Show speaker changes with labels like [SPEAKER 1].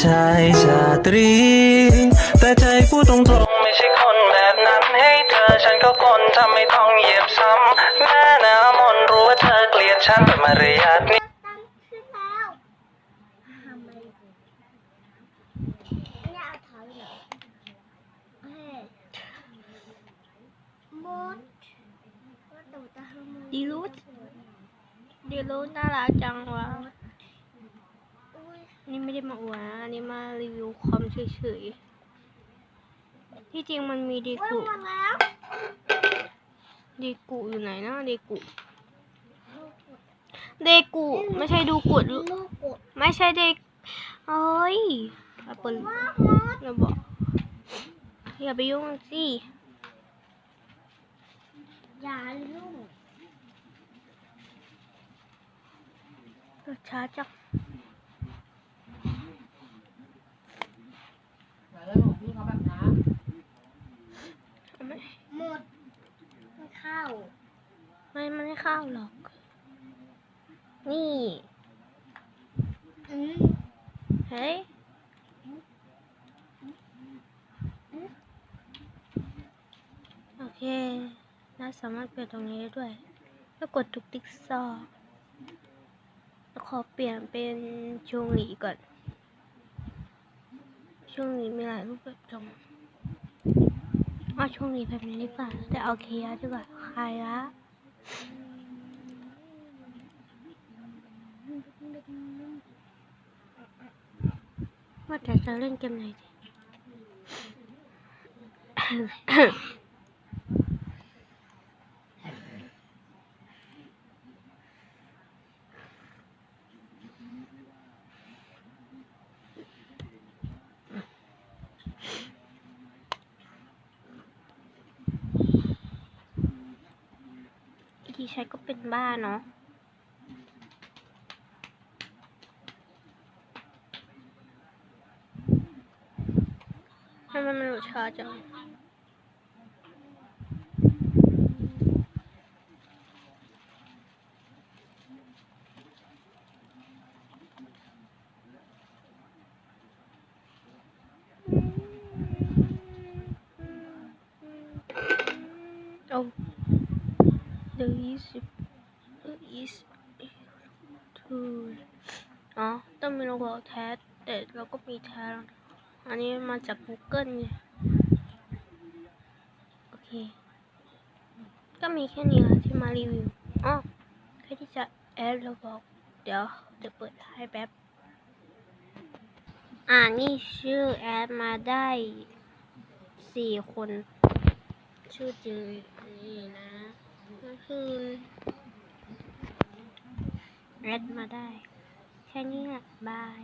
[SPEAKER 1] ชายชาตรี แต่ใจพูดตรงๆ ไม่ใช่คนแบบนั้นให้เธอฉันก็คนทำไม่ต้องเหยียบซ้ำแม่น้ำมนรู้ว่าเธอเกลียดฉันแต่มารยาทนี้
[SPEAKER 2] ตั้งขึ้นแล้วทำไมเนี่ยเอาเท้าเหรอเฮ้ยมดว่าตูจะทำไม
[SPEAKER 3] ดีรูทดีรูทน่ารักจังวะ นี่ไม่ได้มาอวดนะอันนี้มารีวิวคอมเฉยๆ ที่จริงมันมีดี
[SPEAKER 2] ว่า
[SPEAKER 3] กุ
[SPEAKER 2] มาแล้ว
[SPEAKER 3] ดีกุอยู่ไหนนะดีกุเดกุไม่ใช่ดูกุด
[SPEAKER 2] ลูกกด
[SPEAKER 3] ไม่ใช่เด็กเอ้ยแอปเปิล
[SPEAKER 2] ว่ามด
[SPEAKER 3] อย่าบอกอย่าไปยุ่งสิ
[SPEAKER 2] อย่าลูก
[SPEAKER 3] ช้าจัง
[SPEAKER 4] แล้วของพี่เขาแบบน้
[SPEAKER 3] ไม่
[SPEAKER 2] หมดไม่ เข้า
[SPEAKER 3] ไม่มันไม่เข้าหรอก นี่
[SPEAKER 2] อืม
[SPEAKER 3] เฮ้ยโอเคน่าสามารถเปลี่ยนตรงนี้ได้ด้วย แล้วกดทุกติ๊กซอกแล้วขอเปลี่ยนเป็นช่วงหลีก่อนช่วงหลีมีหลายรูปแบบจัง เอาช่วงนี้แบบนี้ดีกว่าแต่เอาเคียร์ดีกว่าใครละว่าแต่จะเล่นเกมไหนดี ที่ใช้ก็เป็นบ้าเนาะทำไมมันหลุดช้าจัง the is is to อ๋อต้องมีโลโก้แท้แต่เราก็มีแท้แล้วอันนี้มาจาก Google ไงโอเค ก็มีแค่นี้ละที่มารีวิวอ๋อแค่ที่จะแอดโลโก้เดี๋ยวจะเปิดให้แป๊บอ่านี่ชื่อแอดมาได้สี่คน ชื่อจริงนี่นะ คือแรดมาได้ แค่นี้แหละบาย